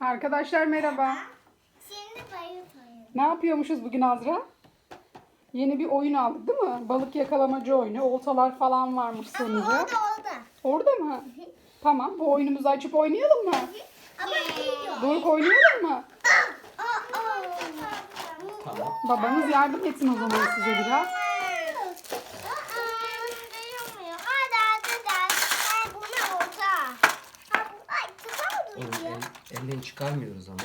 Arkadaşlar merhaba. Şimdi bayılmayın. Ne yapıyormuşuz bugün Azra? Yeni bir oyun aldık değil mi? Balık yakalamacı oyunu. Oltalar falan varmış sonucu. Orada orada. Orada mı? Tamam bu oyunumuzu açıp oynayalım mı? Ama video. Doruk oynayalım mı? Babanız yardım etsin o zaman size biraz. Çıkarmıyoruz ama.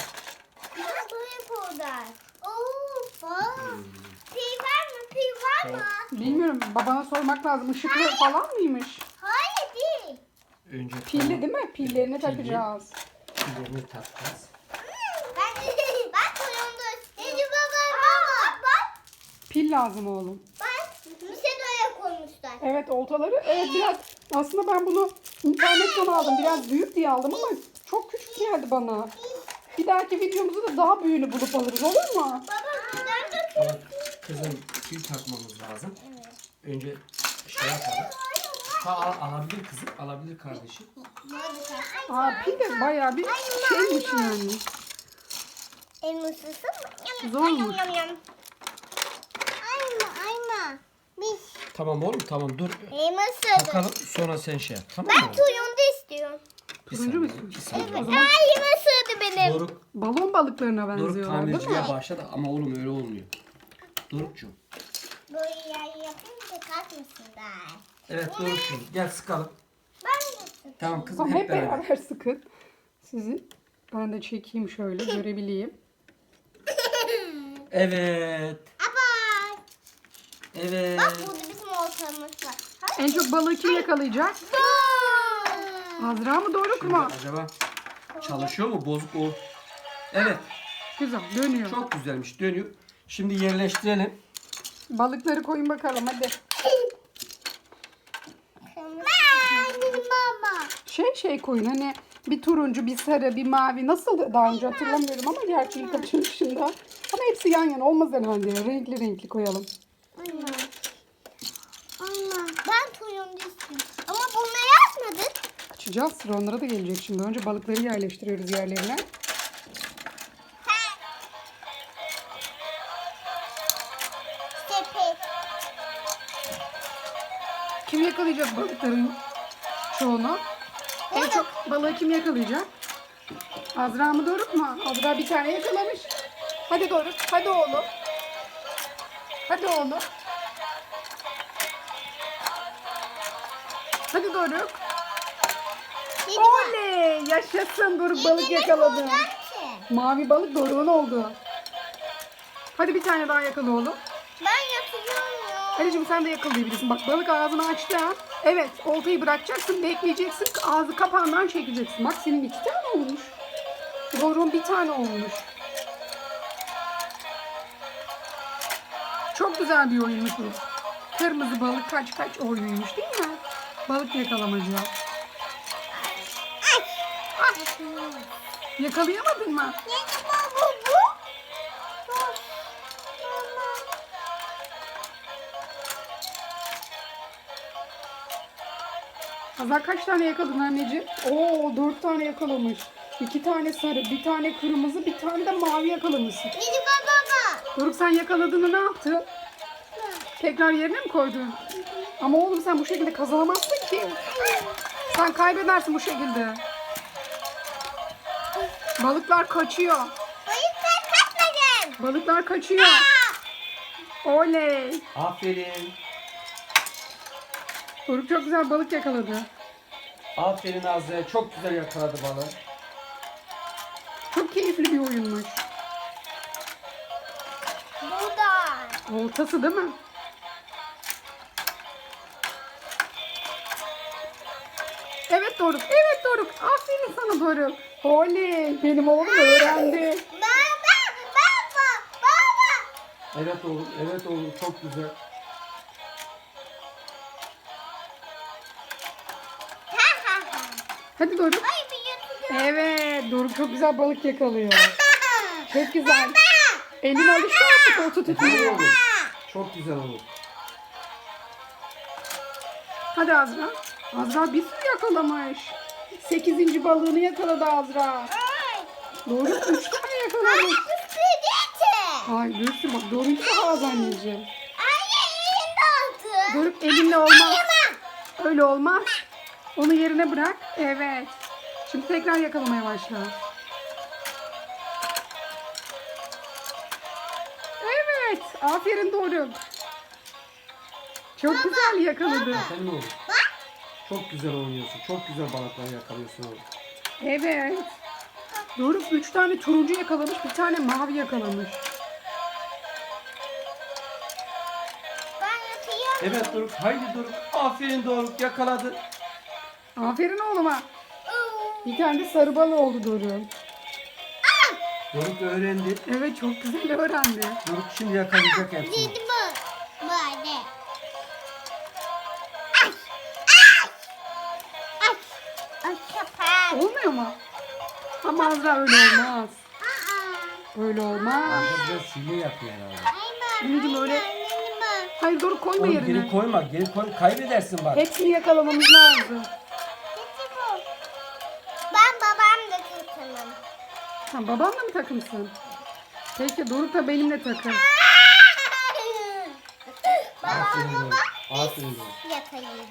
Bilmiyorum babana sormak lazım. Işıklı falan mıymış? Hayır değil. Önce Pilli değil mi? Pillerini Pilli. takacağız. pillerini takacağız. Ben ben koyunda. Dedi baba baba bak Pil lazım oğlum. bak bir şey de öyle koymuşlar. Evet oltaları. Evet biraz aslında ben bunu internetten aldım. Biraz büyük diye aldım ama geldi bana. Bir dahaki videomuzda da daha büyüğünü bulup alırız olur mu? Baba de Ama kızım pil takmamız lazım. Önce şey yapalım. Ha al, alabilir kızım, alabilir kardeşim. Aa pil de bayağı bir şeymiş yani. Elmasısı mı? Zormuş. Yam yam. Ayma ayma. Biz Tamam oğlum tamam dur. elması. Takalım sonra sen şey yap tamam mı? Ben turuncu istiyorum. Turuncu mu istiyorsun? saniye. O zaman Ay elmasıydı benim. Doruk, balon balıklarına Doruk benziyorlar değil mi? tamirciye başladı ama oğlum öyle olmuyor. Dorukcuğum. Böyle yapınca kalkmasınlar. Evet Dorukcuğum gel sıkalım. Ben de Tamam kızım Tamam hep hep beraber. beraber sıkın. Sizi ben de çekeyim şöyle görebileyim. Evet. Abay. Evet. Bak burada bizim ortamız var. En çok balığı kim yakalayacak? Azra mı Doruk Şimdi mu? acaba çalışıyor mu? Bozuk o. Evet. Güzel dönüyor. Çok güzelmiş. Dönüyor. Şimdi yerleştirelim. Balıkları koyun bakalım hadi. Baba. Şey şey koyun hani bir turuncu, bir sarı, bir mavi. Nasıl daha önce hatırlamıyorum ama gerçi ilk açılışında. Ama hepsi yan yana olmaz herhalde. ya. Renkli renkli koyalım. Anne. Anne. Ben turuncu istiyorum. Ama bunu yazmadık. Açacağız sıra onlara da gelecek şimdi. Önce balıkları yerleştiriyoruz yerlerine. Kim yakalayacak balıkların çoğunu? En çok balığı kim yakalayacak? Azra mı Doruk mu? Azra bir tane yakalamış. Hadi Doruk, hadi oğlum. Hadi oğlum. Hadi Doruk. Yaşasın Doruk balık yakaladı. Mavi balık Doruk'un oldu. Hadi bir tane daha yakala oğlum. Ben yapıyorum ya. Anneciğim sen de yakalayabilirsin. Bak balık ağzını açtı ha. Evet oltayı bırakacaksın bekleyeceksin. Ağzı kapağından çekeceksin. Bak senin iki tane olmuş. Doruk'un bir tane olmuş. Çok güzel bir oyunmuş bu. Kırmızı balık kaç kaç oyunuymuş değil mi? Balık yakalamacı. Yakalayamadın mı? Yedi bu bu. Azar kaç tane yakaladın anneciğim? Oo dört tane yakalamış. İki tane sarı, bir tane kırmızı, bir tane de mavi yakalamışsın. Baba baba. Doruk sen yakaladığını ne yaptın? Tekrar yerine mi koydun? Ama oğlum sen bu şekilde kazanamazsın ki. Sen kaybedersin bu şekilde. Balıklar kaçıyor. Bayıklar kaçmadın. Balıklar kaçıyor. Oley. Aferin. Doruk çok güzel balık yakaladı. Aferin Azra. Çok güzel yakaladı balığı. Çok keyifli bir oyunmuş. Burada. Oltası değil mi? Evet Doruk, evet Doruk. Aferin sana Doruk. Oley, benim oğlum öğrendi. Baba baba baba. Evet oğlum. Evet oğlum. Çok güzel. Ha ha ha. Hadi Doruk. Ay bir yatacağım. Evet, Doruk çok güzel balık yakalıyor. Çok güzel. Elin alıştı artık olta Güzel tutmaya. Çok güzel oldu. Hadi Azra. Azra bir sürü yakalamış. Sekizinci balığını yakaladı Azra. Ay. Doruk üç tane. Üstüdeki. Hayır Gülsü bak Doruk'u da ağız anneciğim. Doruk elinle olmaz. Öyle olmaz. Onu yerine bırak. Evet. Şimdi tekrar yakalamaya başla. Evet. Aferin Doruk. Çok güzel yakaladı. Sen ne olur? Çok güzel oynuyorsun. Çok güzel balıkları yakalıyorsun oğlum. Evet. Doruk üç tane turuncu yakalamış, bir tane mavi yakalamış. Ben yatıyorum. Evet Doruk. Haydi Doruk. Aferin Doruk. Yakaladı. Aferin oğluma. Bir tane de sarı balı oldu Doruk. Doruk öğrendi. Evet çok güzel öğrendi. Doruk şimdi yakalayacak hepsini. Ama Azra öyle olmaz. Aa. Öyle olmaz. Arda biraz hile yapıyor herhalde. Anneciğim öyle-. Hayır Doruk koyma Oğlum yerine. geri koyma. Geri koy. Kaybedersin bak. Hepsini yakalamamız lazım. Ben babamla takılım. Sen babanla mı takımsın? Peki Doruk da benimle takım. Aferin Babamla Doruk. Aferin yakalayacak.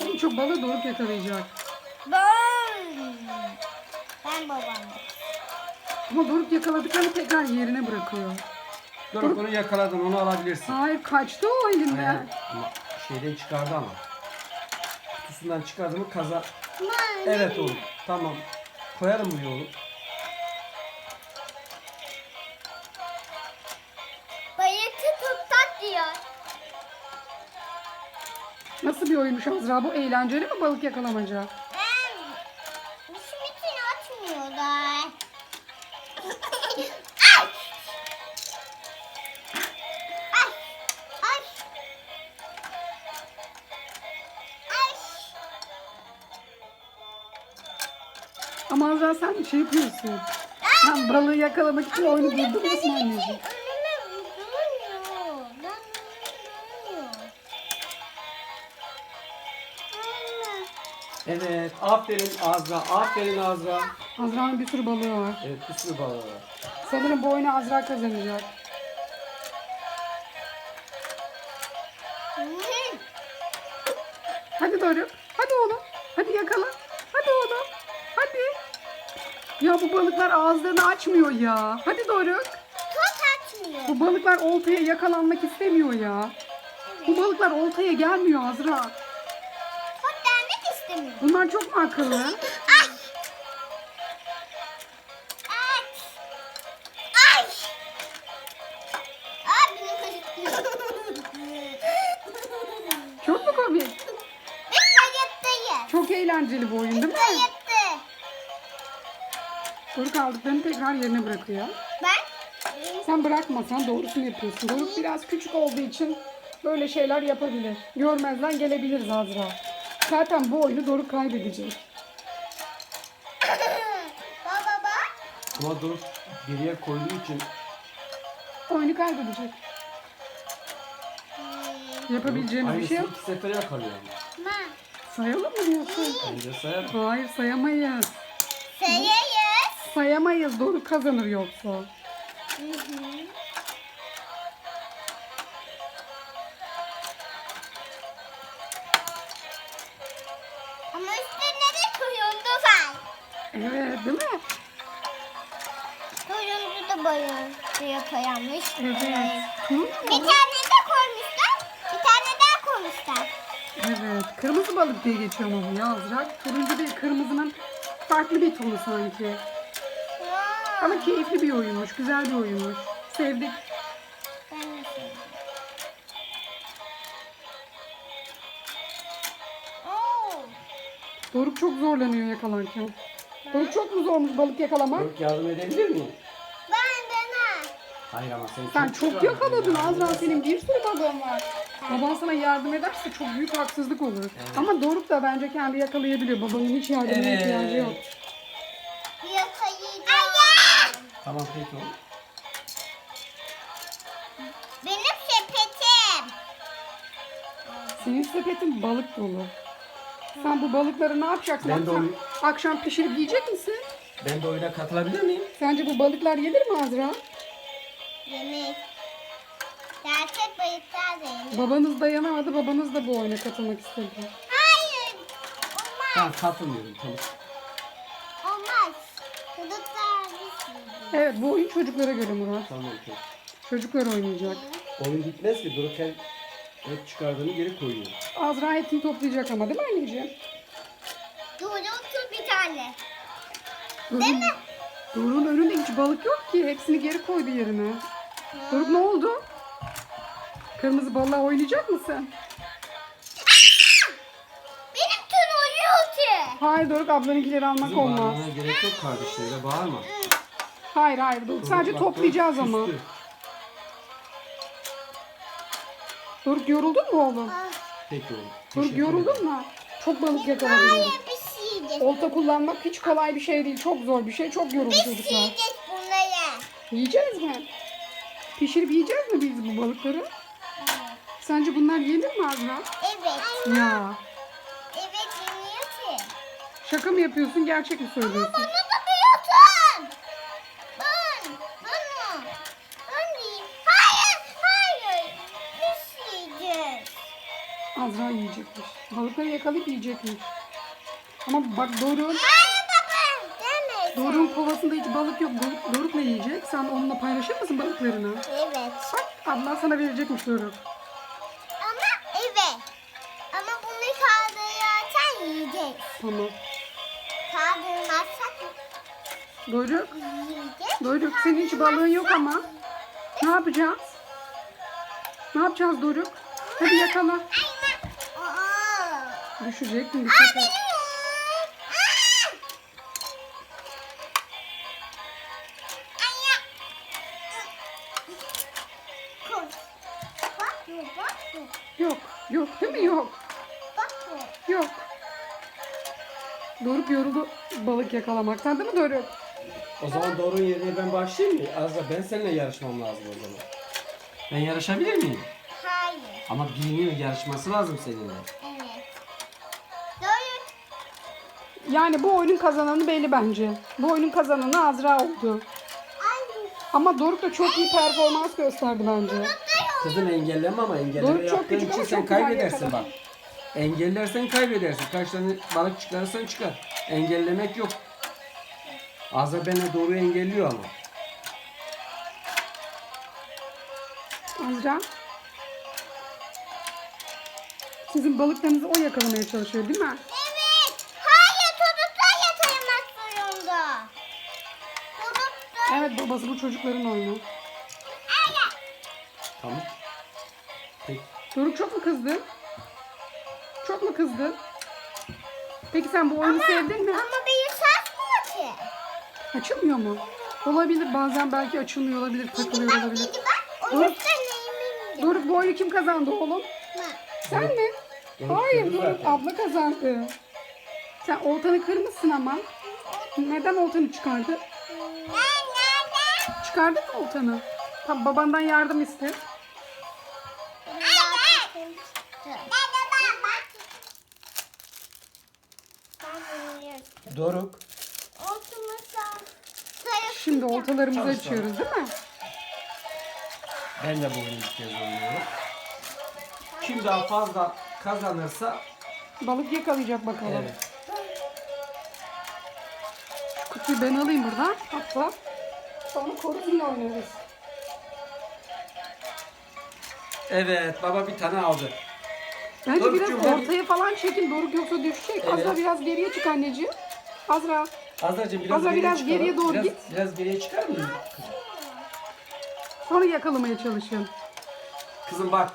En çok balığı Doruk yakalayacak. Ben. Ben babamla. Ama Doruk yakaladıklarını tekrar yerine bırakıyor. Doruk onu yakaladın. Onu alabilirsin. Hayır kaçtı o Hayır, elinden. ama şeyden çıkardı ama. Kutusundan çıkardı mı kaza. Ben. Evet oğlum. Tamam. Koyalım buraya oğlum. Bayıtı tuttak diyor. Nasıl bir oyunmuş Azra bu? Eğlenceli mi balık yakalamaca? Ama Azra sen şey yapıyorsun. Sen balığı yakalamak için oyunu durduruyorsun anneciğim. Önüme durmuyor. Ben önüme durmuyor. Anne. Evet. Aferin Azra. Aferin Azra. Azra'nın bir sürü balığı var. Evet bir sürü balığı var. Sanırım bu oyunu Azra kazanacak. Balıklar ağızlarını açmıyor ya. Hadi Doruk. Tut açmıyor. Bu balıklar oltaya yakalanmak istemiyor ya. Bu balıklar oltaya gelmiyor Azra. Tut gelmek istemiyor. Bunlar çok mu akıllı? Ay! Ay! Ay! Ay beni Çok mu komik? Çok eğlenceli bu oyun değil mi? Doruk aldıklarını tekrar yerine bırakıyor. Ben Sen bırakma sen doğrusunu yapıyorsun. Doruk biraz küçük olduğu için böyle şeyler yapabilir. Görmezden gelebiliriz Azra. Zaten bu oyunu Doruk kaybedecek. Baba bak. Ama Doruk geriye koyduğu için Oyunu kaybedecek. Yapabileceğimiz bir şey yok. aynısını iki sefer yakalıyor. Ma. Sayalım mı diyorsun? Bence sayalım. Hayır sayamayız. Sayıyız. Sayamayız. Doruk kazanır yoksa. Hı hı. Ama üstünde de turuncu var. Evet değil mi? Turuncu da bayılıyor koyanmış. Evet. Bir tane de koymuşlar. Bir tane daha koymuşlar. Evet. Kırmızı balık diye geçiyor ama bu ya Azra. Turuncu değil kırmızının farklı bir tonu sanki. Ama keyifli bir oyunmuş. Güzel bir oyunmuş. Sevdik. Ben de sevdim. Oo. Doruk çok zorlanıyor yakalarken. Doruk çok mu zormuş balık yakalamak? Doruk yardım edebilir miyim? Ben de Hayır ama sen, Sen çok yakaladın Azra senin bir sürü balığın var. Baban sana yardım ederse çok büyük haksızlık olur. Ama Doruk da bence kendi yakalayabiliyor. Babanın hiç yardımına Evet. ihtiyacı yok. Tamam peki oğlum. Benim sepetim. Senin sepetin balık dolu. Sen bu balıkları ne yapacaksın? Ben de akşam, onu- akşam pişirip yiyecek misin? Ben de oyuna katılabilir miyim? Sence bu balıklar yenir mi Azra? Yemek. Gerçek balıklar da yenir. Babanız dayanamadı. Babanız da bu oyuna katılmak istedi. Hayır. Olmaz. Tamam katılmıyorum tamam. Evet bu oyun çocuklara göre Murat. Tamam tamam. Çocuklar oynayacak. Oyun bitmez ki dururken et çıkardığını geri koyuyor. Azra etini toplayacak ama değil mi anneciğim? Dur otur bir tane. Doruk'un, Doruk'un önünde hiç balık yok ki. Hepsini geri koydu yerine. Doruk ne oldu? Kırmızı balığa oynayacak mısın? Benim tüm uyuyor ki. Hayır Doruk ablanınkileri almak Kızım olmaz. bağırmana gerek yok kardeşlere bağırma. Hayır hayır Doruk. Sadece Bak, toplayacağız ama. küstü. Doruk yoruldun mu oğlum? Peki oğlum. Teşekkür ederim. yoruldun mu? Çok balık yakaladın. Hayır biz yiyeceğiz. Olta kullanmak hiç kolay bir şey değil. Çok zor bir şey. Çok yoruldu Biz çocuklar. yiyeceğiz bunları. Yiyeceğiz mi? Pişirip yiyeceğiz mi biz bu balıkları? Sence bunlar yenir mi Azra? Evet. Ya. Evet yeniyor ki. Şaka mı yapıyorsun? Gerçek mi söylüyorsun? Bunu da. Ben. Azra yiyecekmiş. Balıkları yakalayıp yiyecekmiş. Ama bak. Deme. Doruk'un kovasında hiç balık yok. Doruk, Doruk ne yiyecek? Sen onunla paylaşır mısın balıklarını? Evet. Bak abla sana verecekmiş Doruk. Ama evet. Ama bunu kaldırırken yiyeceğiz. Tamam. Kaldırmazsak Doruk, yiyeceğiz. Doruk senin hiç balığın yok ama. Ne yapacağız? Ne yapacağız Doruk? Hadi yakala. Düşecek mi? Aa, Dikkat benim. et. Yok. Yok değil mi? Yok. Yok. Doruk yoruldu balık yakalamaktan değil mi Doruk? O zaman doğru yerine ben başlayayım mı? Azra ben seninle yarışmam lazım o zaman. Ben yarışabilir miyim? Hayır. Ama birinin yarışması lazım seninle. Yani bu oyunun kazananı belli bence. Bu oyunun kazananı Azra oldu. Ama Doruk da çok iyi performans gösterdi bence. Kızım engelleme ama engelleme Doruk çok yaptığın küçük için ama sen çok güzel kaybedersin bak. yakaladı. Engellersen kaybedersin. Kaç tane balık çıkarırsan çıkar. Engellemek yok. Azra beni doğru engelliyor ama. Azra. Sizin balıklarınızı o yakalamaya çalışıyor değil mi? Babası bu çocukların oyunu. Tamam. Peki. Doruk çok mu kızdın? Çok mu kızdın? Peki sen bu oyunu sevdin mi? Ama beni sarsmıyor ki. Açılmıyor mu? Olabilir bazen belki açılmıyor olabilir, takılıyor Bak olabilir. dedi bak. O Dur. yüzden neyimi Doruk bu oyunu kim kazandı oğlum? Sen mi? Doruk Hayır Doruk zaten. abla kazandı. Sen oltanı kırmışsın ama. Neden oltanı çıkardı? Çıkardın mı oltanı? Tamam babandan yardım iste. Doruk. Şimdi oltalarımızı Çalıştı. açıyoruz değil mi? Ben de bu oyunu bir kez oynuyorum. Kim daha fazla kazanırsa Balık yakalayacak bakalım. evet. Kutuyu ben alayım buradan. Hatta sonra koruz yine oynarız. Evet baba bir tane aldı. Bence Dorukcuğum, biraz hadi. ortaya falan çekin. Doruk yoksa düşecek. Evet. Azra biraz geriye çık anneciğim. Azra. Azra'cığım biraz, Azra, geriye biraz çıkalım. geriye doğru biraz, git. Biraz geriye çıkar mısın? Sonra yakalamaya çalışın. Kızım bak.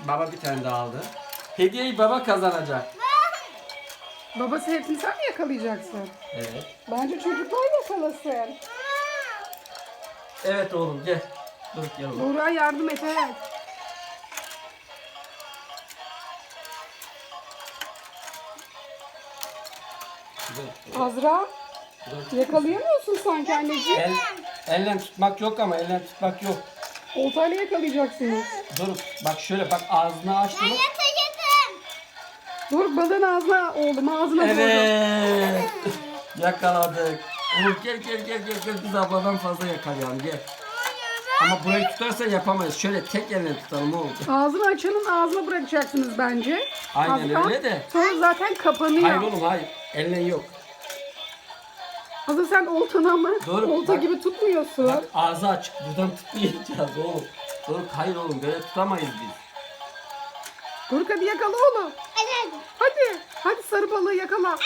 Baba bir tane daha aldı. Hediyeyi baba kazanacak. Babası hepsini sen mi yakalayacaksın? Evet. Bence çocuklar yakalasın. Evet oğlum gel. Dur oğlum. Doruk'a yardım et evet. Dur, Azra dur. yakalayamıyorsun sanki anneciğim. El, elle tutmak yok ama elle tutmak yok. Oltayla yakalayacaksınız. Dur bak şöyle bak ağzını. Ben yatacağım. Doruk balığın ağzına oğlum ağzına. Evet. Yakaladık. Oğlum gel gel gel gel gel biz abladan fazla yakalayalım gel. Ama burayı tutarsa yapamayız. Şöyle tek elle tutalım oğlum. Ağzını açanın ağzına bırakacaksınız bence. Aynen öyle de. Sonra zaten kapanıyor. Hayır oğlum hayır. Elle yok. Hazır sen oltanı ama Doğru, olta bak. gibi tutmuyorsun. Bak ağzı açık. Buradan tutmayacağız oğlum. Doruk hayır oğlum böyle tutamayız biz. Doruk hadi yakala oğlum. Hadi. Hadi. Hadi sarı balığı yakala.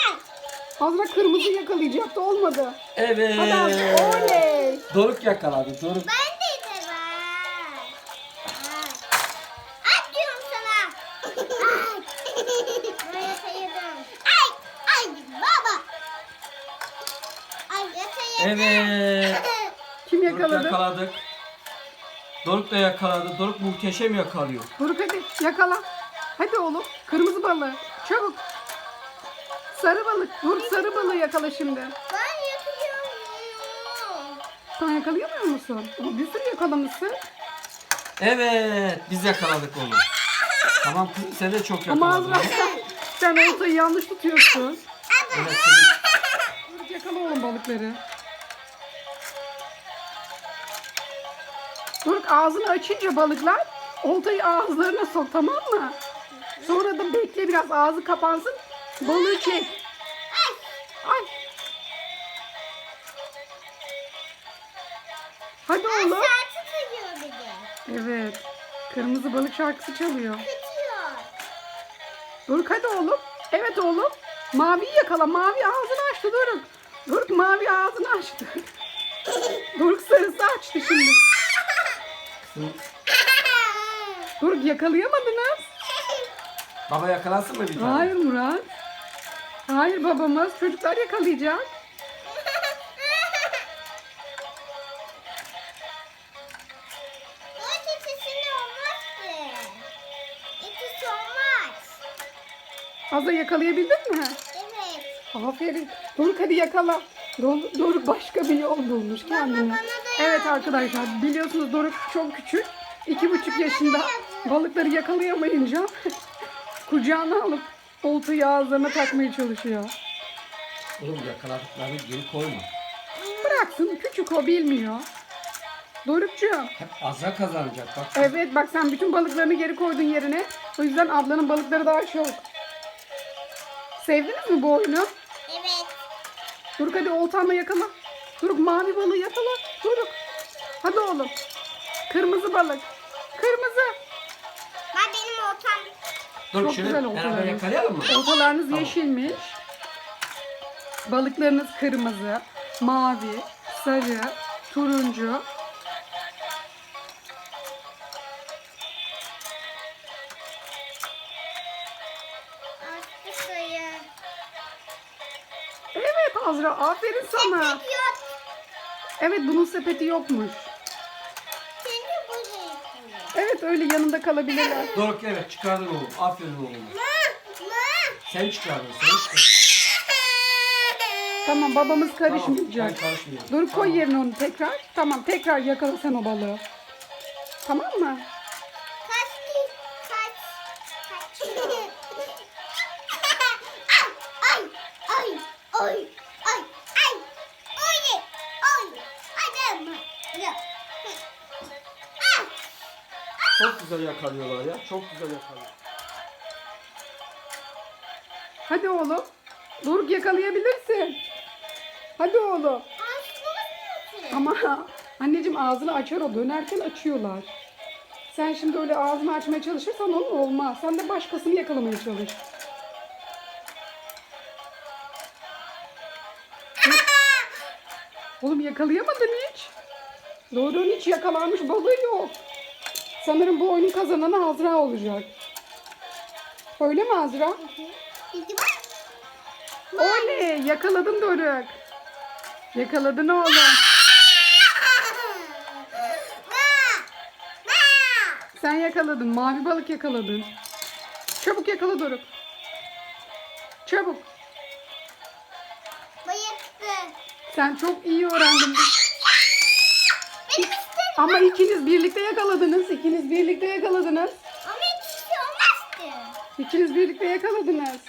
Azra kırmızı yakalayacaktı olmadı. Evet. Hadi Azra. Oley. Doruk yakaladı. Doruk. Ben de var. At diyorum sana. At. Buraya sayıyorum. Ay. Ay baba. Ay yatayım. Evet. Kim Doruk yakaladı? yakaladık. Doruk da yakaladı. Doruk muhteşem yakalıyor. Doruk hadi yakala. Hadi oğlum. Kırmızı balığı. Çabuk. Sarı balık. Doruk sarı balığı yakala şimdi. Ben yatıyorum. Sen yakalayamıyor musun? Ama bir sürü yakalamışsın. Evet. Biz yakaladık onu. Tamam kızım sen de çok Ama yakaladın. Azra sen, sen oltayı yanlış tutuyorsun. Evet, senin- Doruk yakala oğlum balıkları. Doruk ağzını açınca balıklar oltayı ağızlarına sok tamam mı? Sonra da bekle biraz ağzı kapansın. Balığı çek. Ay. Hadi oğlum. Evet. Kırmızı balık şarkısı çalıyor. Doruk hadi oğlum. Evet oğlum. Maviyi yakala. Mavi ağzını açtı Doruk. Doruk mavi ağzını açtı. Doruk sarısı açtı şimdi. Doruk yakalayamadınız. Baba yakalansın mı bir tane? Hayır Murat. Hayır babamız. Çocuklar yakalayacak. Azra yakalayabildin mi? Evet. Aferin. Doruk hadi yakala. Doruk, Doruk başka bir yol bulmuş kendine. Evet arkadaşlar biliyorsunuz Doruk çok küçük. iki buçuk yaşında balıkları yakalayamayınca kucağına alıp oltayı ağızlarına takmaya çalışıyor. Oğlum yakaladıklarını geri koyma. Bıraksın küçük o bilmiyor. Dorukcuğum Hep Azra kazanacak bak. evet bak sen bütün balıklarını geri koydun yerine. O yüzden ablanın balıkları daha çok. Sevdiniz mi bu oyunu? Evet. Doruk hadi oltanla yakala. Doruk mavi balığı yakala. Doruk. Hadi oğlum. Kırmızı balık. Kırmızı. Dur Çok şunu güzel beraber oltalarınız. yakalayalım mı? Oltalarınız Tamam. yeşilmiş. Balıklarınız kırmızı, mavi, sarı, turuncu. Artık sayı. Evet Azra aferin sana. Yok. Evet bunun sepeti yokmuş. Evet öyle yanında kalabilirler. Doruk evet çıkardın oğlum. Aferin oğlum. Sen çıkardın sen çıkardın. Tamam babamız Tamam, karışmayacak. ben karışmıyorum. Dur koy Tamam. yerine onu tekrar. Tamam tekrar yakala sen o balığı. Tamam mı? Güzel yakalıyorlar ya. Çok güzel yakalıyor. Hadi oğlum. Doruk yakalayabilirsin. Hadi oğlum. Ama anneciğim ağzını açar o dönerken açıyorlar. Sen şimdi öyle ağzını açmaya çalışırsan onun olmaz. Sen de başkasını yakalamaya çalış. Oğlum yakalayamadın hiç. Doğru'nun hiç yakalanmış balığı yok. Sanırım bu oyunun kazananı Azra olacak. Öyle mi Azra? Oley yakaladın Doruk. Yakaladın oğlum. Sen yakaladın. Mavi balık yakaladın. Çabuk yakala Doruk. Çabuk. Bayıktı. Sen çok iyi öğrendin. Ama ikiniz birlikte yakaladınız. İkiniz birlikte yakaladınız. Ama ikisi olmazdı. İkiniz birlikte yakaladınız.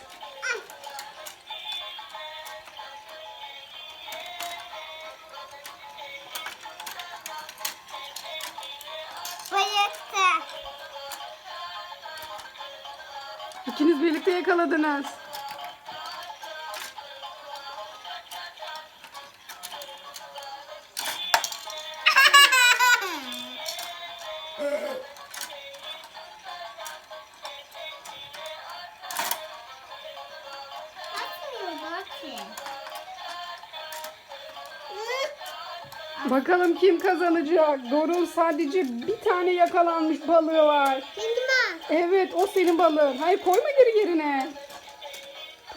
Bayıktı. İkiniz birlikte yakaladınız. Bakalım kim kazanacak? Doruk'un sadece bir tane yakalanmış balığı var. Şimdi mi? Evet o senin balığın. Hayır koyma geri yerine.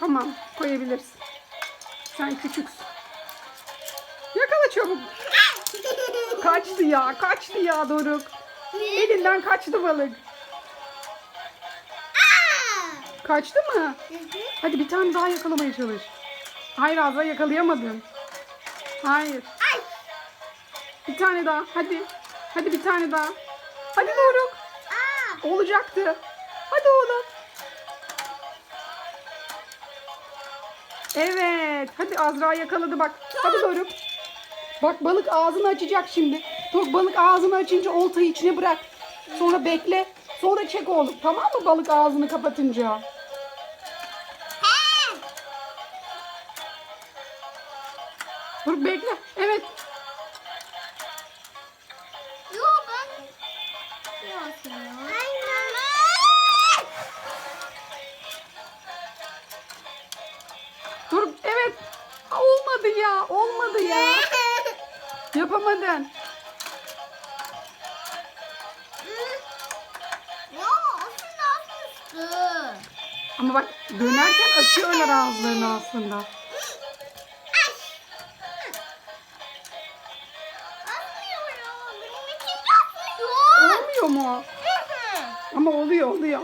Tamam koyabilirsin. Sen küçüksün. Yakala çabuk. Kaçtı ya kaçtı ya Doruk. Elinden kaçtı balık. Kaçtı mı? Hadi bir tane daha yakalamaya çalış. Hayır Azra yakalayamadın. Hayır. Bir tane daha. Hadi. Hadi bir tane daha. Hadi Doruk. Olacaktı. Hadi oğlum. Evet. Hadi Azra yakaladı bak. Hadi Doruk. Bak balık ağzını açacak şimdi. Doruk balık ağzını açınca oltayı içine bırak. Sonra bekle. Sonra çek oğlum. Tamam mı balık ağzını kapatınca? He. Bekle. Evet. Yapamadın. Ya aslında atmıştı. Ama bak dönerken açıyorlar ağızlarını aslında. Benim. Olmuyor mu? Ama oluyor oluyor.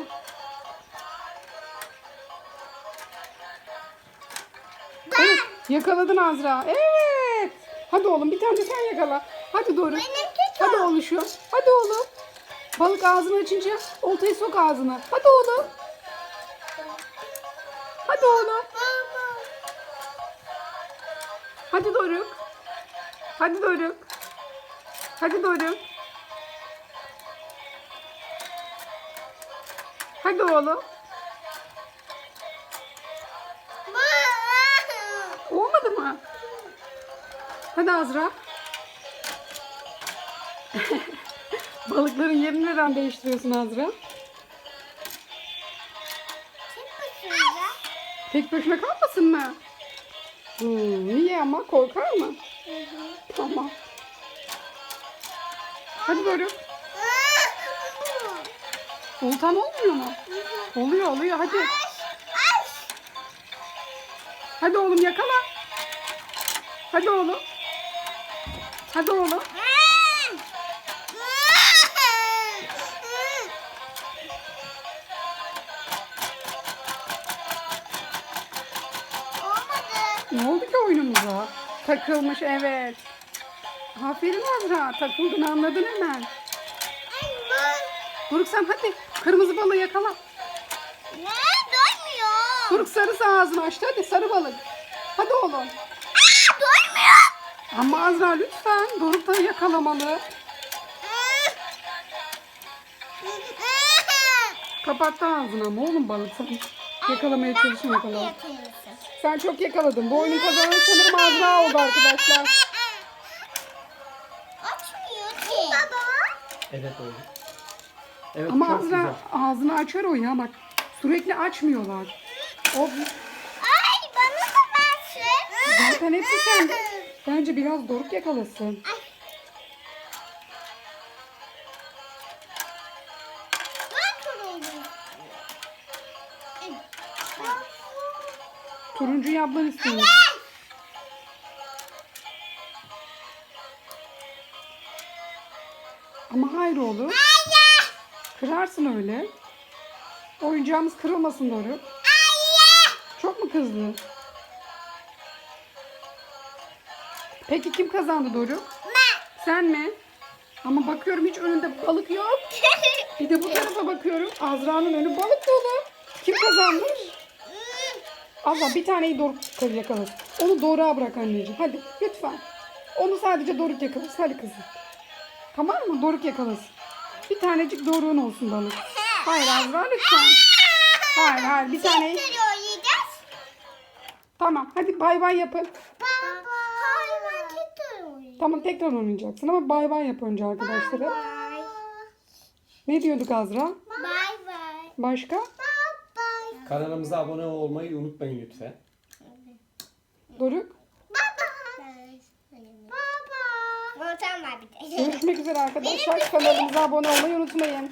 Evet yakaladın Azra. Evet. Hadi oğlum bir tane de sen yakala. Hadi doğru. Hadi oğluşum. Hadi oğlum. Balık ağzını açınca oltayı sok ağzına. Hadi oğlum. Hadi oğlum. Hadi Doruk. Hadi Doruk. Hadi Doruk. Hadi oğlum. Hadi Azra. Balıkların yerini neden değiştiriyorsun Azra? Tek başına kalmasın mı? Hmm, niye ama? Korkar mı? Tamam. Hadi Doruk. Oltan olmuyor mu? Oluyor oluyor hadi. Hadi oğlum yakala. Hadi oğlum. Hadi oğlum. Ne oldu ki oyunumuza? Takılmış evet. Aferin Azra. Takıldın anladın hemen. Ay, bu- Doruk sen hadi. Kırmızı balığı yakala. Ne? Doymuyor. Doruk sarısı ağzını açtı. Hadi sarı balık. Hadi oğlum. Ama Azra lütfen. Doruk da yakalamalı. Kapattı ağzını ama oğlum balık sen. Yakalamaya çalışın yakala. Yakıyorsun. Sen çok yakaladın. Bu oyunun kazananı sanırım Azra oldu arkadaşlar. Açmıyor ki. Baba. Evet oğlum. Evet Ama çok Azra güzel. ağzını açar o ya bak. Sürekli açmıyorlar. O Ay bana da versin. zaten hepsi sende. Bence biraz doruk yakalasın. Turuncu. Turuncuyu ablan istiyor. Ama hayır oğlum. Kırarsın öyle. Oyuncağımız kırılmasın Doruk. Çok mu kızdın? Peki kim kazandı Doruk? Ben. Sen mi? Ama bakıyorum hiç önünde balık yok. Bir de bu tarafa bakıyorum. Azra'nın önü balık dolu. Kim kazanmış? Azra bir taneyi Doruk yakalasın. Onu Doruk'a bırak anneciğim. Hadi lütfen. Onu sadece Doruk yakalasın. Hadi kızım. Tamam mı? Doruk yakalasın. Bir tanecik Doruk'un olsun balık. Hayır Azra lütfen. Hayır hayır bir tane. Tekrar oynayacağız. Tamam hadi bay bay yapın. Tamam tekrar oynayacaksın ama bay bay yap önce arkadaşlara. Bye. Ne diyorduk Azra? Bye bye. Başka? Bye bye. Kanalımıza abone olmayı unutmayın lütfen. Doruk? Baba. Baba. Tamam bir de. Görüşmek üzere arkadaşlar. Kanalımıza abone olmayı unutmayın.